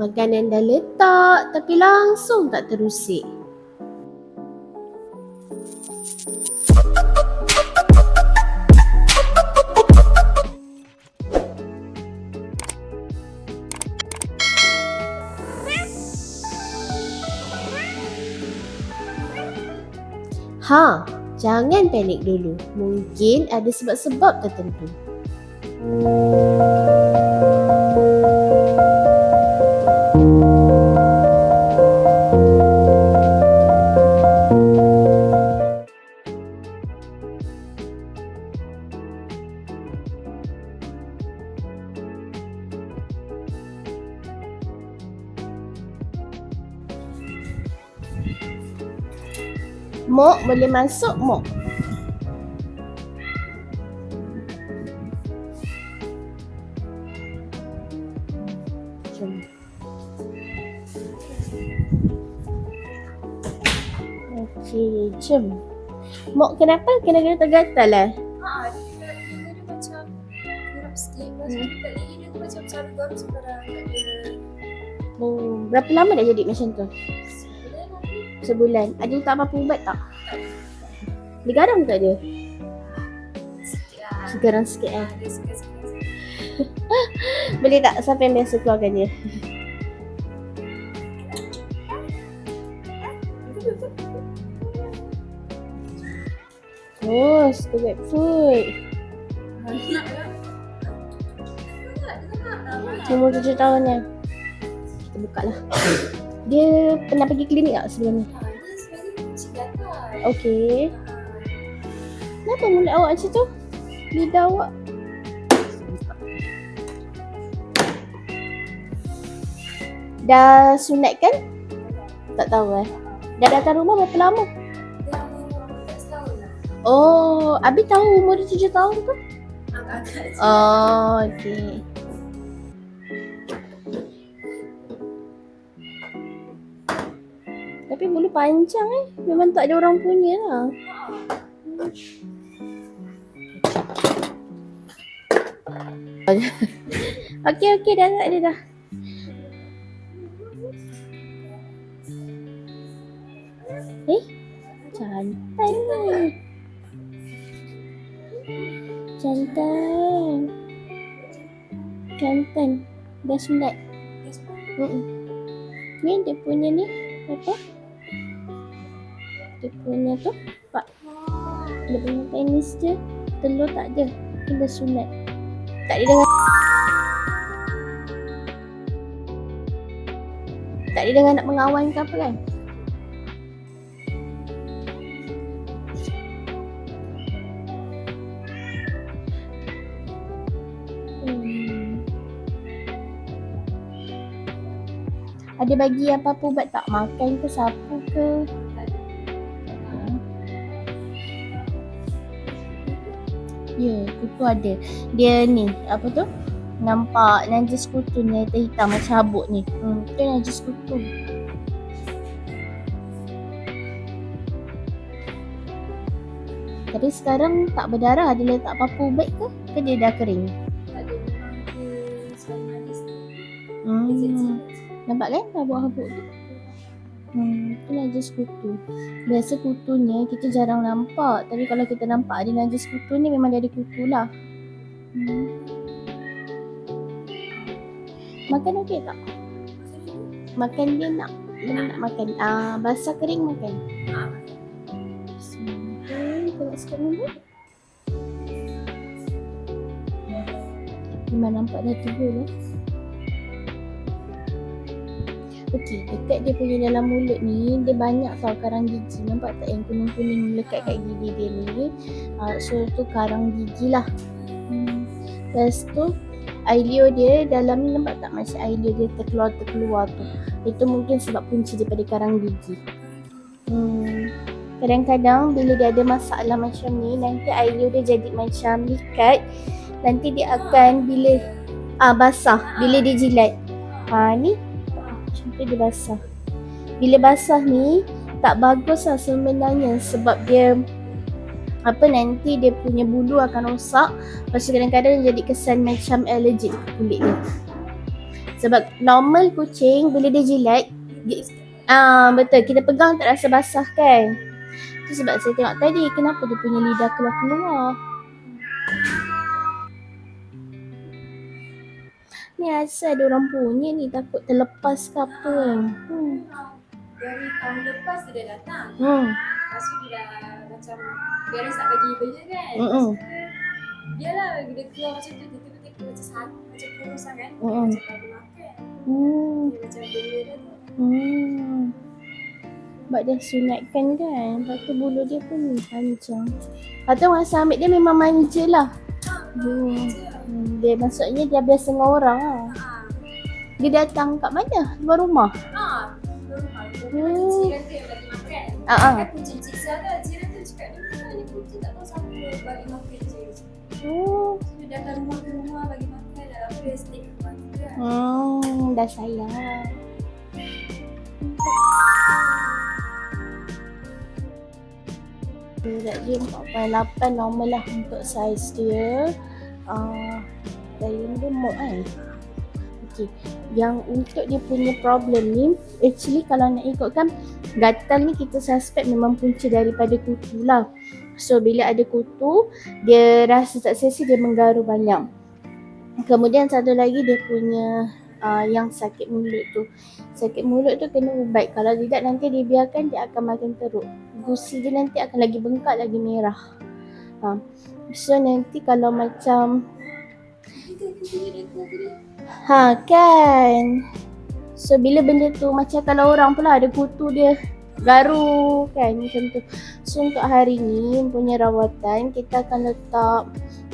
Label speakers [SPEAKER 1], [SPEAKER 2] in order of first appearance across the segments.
[SPEAKER 1] Makanan dah letak tapi langsung tak terusik. Ha, jangan panik dulu. Mungkin ada sebab-sebab tertentu. Mok boleh masuk Mok. Okey, jom. Mok kenapa kena gatal-gatal lah?
[SPEAKER 2] Ha, dia dia dia macam geram sikit. Lepas tu
[SPEAKER 1] Hmm.
[SPEAKER 2] dekat gigi dia tu macam selalu garu sekarang. Tak ada
[SPEAKER 1] Oh, berapa lama dah jadi macam tu?
[SPEAKER 2] Sebulan.
[SPEAKER 1] Ada letak apa-apa ubat tak? Dia garam tak dia?
[SPEAKER 2] Sikit lah.
[SPEAKER 1] Garam sikit eh. Boleh tak siapa yang biasa keluarkan dia? Oh, suka wet food. Umur tujuh tahun ni. Kita buka lah. Dia pernah pergi klinik tak sebelum ni?
[SPEAKER 2] Ha, dia sebenarnya gatal.
[SPEAKER 1] Okey. Kenapa mulut awak macam tu? Lidah awak. Dah sunat kan? Tak tahu eh. Dah datang rumah berapa lama?
[SPEAKER 2] Setahun lah.
[SPEAKER 1] Oh, Abi tahu umur dia tujuh tahun tu?
[SPEAKER 2] Agak-agak.
[SPEAKER 1] Oh, okey. Tapi bulu panjang eh. Memang tak ada orang punya lah. Okey, okey. Dah tak ada dah. Eh, jantan ni. Jantan. Jantan. Dah sunat.
[SPEAKER 2] Semua
[SPEAKER 1] Mm-mm. Ni dia punya ni apa? Punya tu pak. Dia punya penis dia telur tak ada. Dah sunat. Tak ada dengan Tak ada dengan nak mengawal ke apa kan? Hmm. Ada bagi apa-apa ubat tak? Makan ke sapu ke? Ya, kutu ada. Dia ni, apa tu? Nampak najis kutu ni, hitam hitam macam habuk ni. Hmm, tu najis kutu. Tapi sekarang tak berdarah, ada letak apa-apa ubat ke? Ke dia dah kering?
[SPEAKER 2] tak ada dia.
[SPEAKER 1] Hmm. Nampak kan habuk-habuk tu? Hmm, tu najis kutu. Biasa kutunya kita jarang nampak. Tapi kalau kita nampak ada najis kutu ni memang dia ada kutu lah. Hmm. Makan okey tak? Makan dia nak. Dia nak makan. Ah, basah kering makan.
[SPEAKER 2] Ah.
[SPEAKER 1] Bismillah. Tengok sikit dulu. Memang nampak dah tebal lah. Okey, dekat dia punya dalam mulut ni, dia banyak tau karang gigi. Nampak tak yang kuning-kuning melekat kat gigi dia ni? Uh, so, tu karang gigi lah. Hmm. Lepas tu, ailio dia dalam ni nampak tak macam ailio dia terkeluar-terkeluar tu. Itu mungkin sebab punca daripada karang gigi. Hmm. Kadang-kadang bila dia ada masalah macam ni, nanti ailio dia jadi macam likat. Nanti dia akan bila ah basah, bila dia jilat. Ha ni tu dia basah. Bila basah ni tak bagus lah sebenarnya sebab dia apa nanti dia punya bulu akan rosak lepas tu kadang-kadang jadi kesan macam allergic kulit dia Sebab normal kucing bila dia jilat, dia, ah betul kita pegang tak rasa basah kan. Tu sebab saya tengok tadi kenapa dia punya lidah keluar-keluar. Ni asal ada orang punya ni takut terlepas ke apa kan. Hmm.
[SPEAKER 2] Dari tahun lepas dia datang.
[SPEAKER 1] Hmm.
[SPEAKER 2] Lepas tu dia dah macam parents tak bagi benda kan.
[SPEAKER 1] Mm-mm.
[SPEAKER 2] Lepas Dia lah dia keluar macam tu tiba-tiba dia macam satu macam kurus kan.
[SPEAKER 1] Mm-mm.
[SPEAKER 2] Macam tak ada makan.
[SPEAKER 1] Hmm.
[SPEAKER 2] Dia macam benda dia tu.
[SPEAKER 1] Hmm. Sebab dia sunatkan kan. Lepas tu bulu dia pun panjang. Lepas tu masa ambil dia memang manja lah. Hmm. Hmm, Dia maksudnya dia biasa dengan orang lah.
[SPEAKER 2] Ha.
[SPEAKER 1] Dia datang kat mana? Luar rumah?
[SPEAKER 2] Ha. Baru makan.
[SPEAKER 1] Hmm.
[SPEAKER 2] Macam jiran tu yang bagi makan.
[SPEAKER 1] Ah, ah.
[SPEAKER 2] Kan kucing cik. Jiran tu cakap ni kucing tak tahu siapa bagi makan je.
[SPEAKER 1] Oh.
[SPEAKER 2] Dia datang rumah ke rumah bagi makan. Dah lama dia stay kat rumah kita kan.
[SPEAKER 1] Hmm, dah sayang. Berat dia 4.8 normal lah untuk saiz dia. Uh, dayung dia mok kan. Okay. Yang untuk dia punya problem ni, actually kalau nak ikutkan gatal ni kita suspect memang punca daripada kutu lah. So bila ada kutu, dia rasa tak selesa dia menggaru banyak. Kemudian satu lagi dia punya uh, yang sakit mulut tu. Sakit mulut tu kena ubat. Kalau tidak nanti dia biarkan dia akan makin teruk. Gusi dia nanti akan lagi bengkak lagi merah. Ha. So nanti kalau macam ha kan. So bila benda tu macam kalau orang pula ada kutu dia garu kan? Macam tu. So untuk hari ni punya rawatan kita akan letak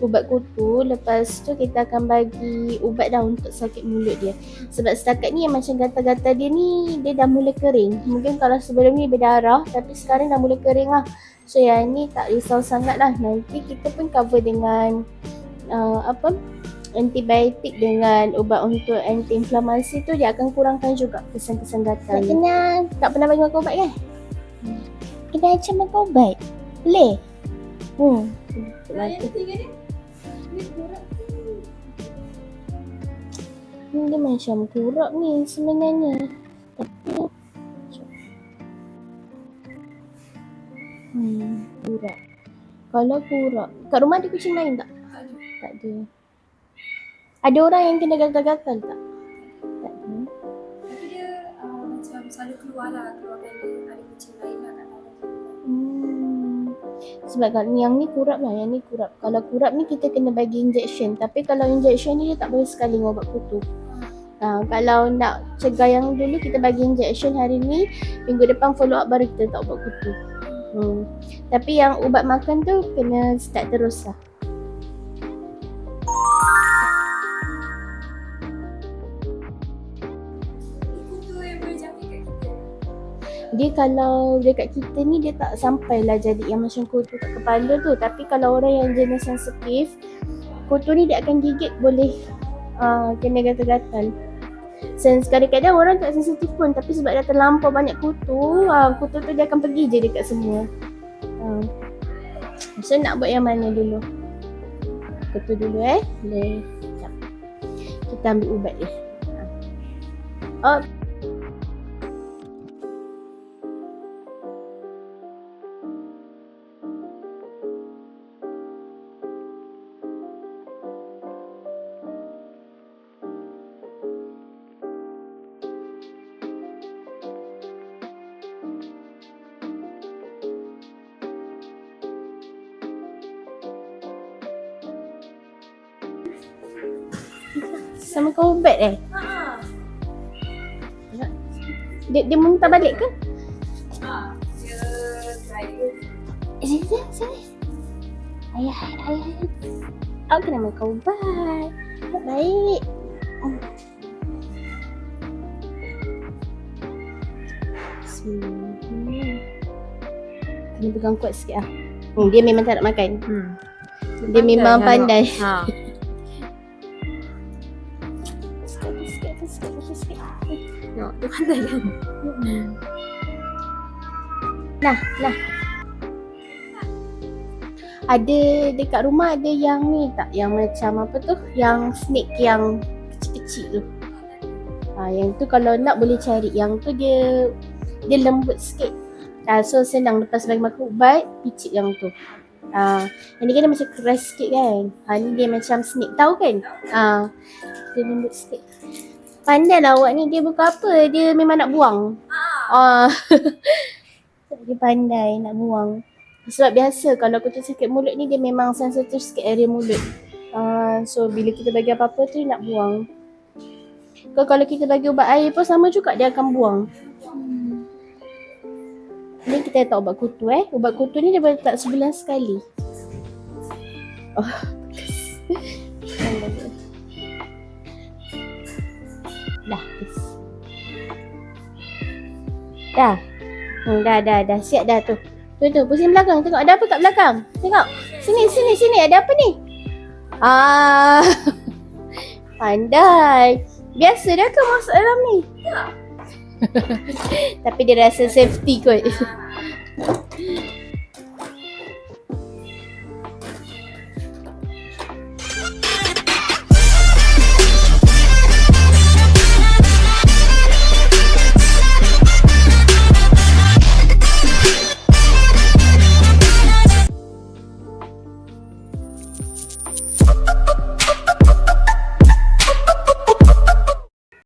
[SPEAKER 1] ubat kutu. Lepas tu kita akan bagi ubat dah untuk sakit mulut dia. Sebab setakat ni macam gatal-gatal dia ni dia dah mula kering. Mungkin kalau sebelum ni berdarah tapi sekarang dah mula kering lah so yang ni tak risau sangat lah nanti kita pun cover dengan uh, apa antibiotik dengan ubat untuk anti-inflamasi tu dia akan kurangkan juga kesan-kesan gatal. Tak kena tak pernah bagi makan ubat kan? Kena macam makan ubat. Boleh? Hmm.
[SPEAKER 2] Yang ketiga ni. Ni.
[SPEAKER 1] Hmm, dia macam kurap ni sebenarnya. Tapi Hmm, kurap. Kalau kurap, kat rumah ada kucing lain tak?
[SPEAKER 2] Tak ada.
[SPEAKER 1] Tak ada. Orang yang kena gatal-gatal tak? Tak ada.
[SPEAKER 2] Tapi dia uh, macam selalu keluar lah. Dia ada kucing lain lah kat dalam.
[SPEAKER 1] Hmm. Sebab kalau yang ni kurap lah, yang ni kurap. Kalau kurap ni kita kena bagi injection. Tapi kalau injection ni dia tak boleh sekali dengan ubat kutu. Ha, kalau nak cegah yang dulu kita bagi injection hari ni, minggu depan follow up baru kita letak ubat kutu. Hmm. Tapi yang ubat makan tu kena start terus lah. Dia kalau dekat kita ni dia tak sampailah jadi yang macam kutu kat kepala tu. Tapi kalau orang yang jenis sensitif, kutu ni dia akan gigit boleh uh, kena gatal-gatal. Sen kadang-kadang orang tak sensitif pun tapi sebab dah terlampau banyak kutu, uh, kutu tu dia akan pergi je dekat semua. Uh. So nak buat yang mana dulu? Kutu dulu eh. Boleh. Kita ambil ubat dia. Oh, sama kau ubat eh?
[SPEAKER 2] Ha.
[SPEAKER 1] Dia, dia muntah balik ke?
[SPEAKER 2] Ha. Dia.
[SPEAKER 1] Eh, sini, sini. Ayah, ayah, ayah. Aku kena makan ubat. Baik. Oh. Bismillah. Kena pegang kuat sikit lah. Hmm, dia memang tak nak makan.
[SPEAKER 2] Hmm.
[SPEAKER 1] Dia memang pandai.
[SPEAKER 2] Ha. Dia pandai kan?
[SPEAKER 1] Hmm. Nah, nah. Ada dekat rumah ada yang ni tak? Yang macam apa tu? Yang snake yang kecil-kecil tu. Ha, yang tu kalau nak boleh cari. Yang tu dia dia lembut sikit. Ha, so senang lepas bagi makan ubat, picit yang tu. Ha, yang ni kan dia macam keras sikit kan. Ha, ni dia macam snake. Tahu kan? Ha, dia lembut sikit. Pandai lah awak ni. Dia bukan apa. Dia memang nak buang. Ah. dia pandai nak buang. Sebab biasa kalau kucing sakit mulut ni dia memang sensitif sikit area mulut. Uh, so bila kita bagi apa-apa tu dia nak buang. Kalau, kalau kita bagi ubat air pun sama juga dia akan buang. Ni kita tahu ubat kutu eh. Ubat kutu ni dia boleh letak sebulan sekali. Oh. Dah. Dah. Hmm, dah, dah, dah. Siap dah tu. Tu, tu. Pusing belakang. Tengok ada apa kat belakang. Tengok. Sini, sini, sini. Ada apa ni? Ah. Pandai. Biasa dah ke masuk dalam ni?
[SPEAKER 2] Tak.
[SPEAKER 1] Tapi dia rasa safety kot.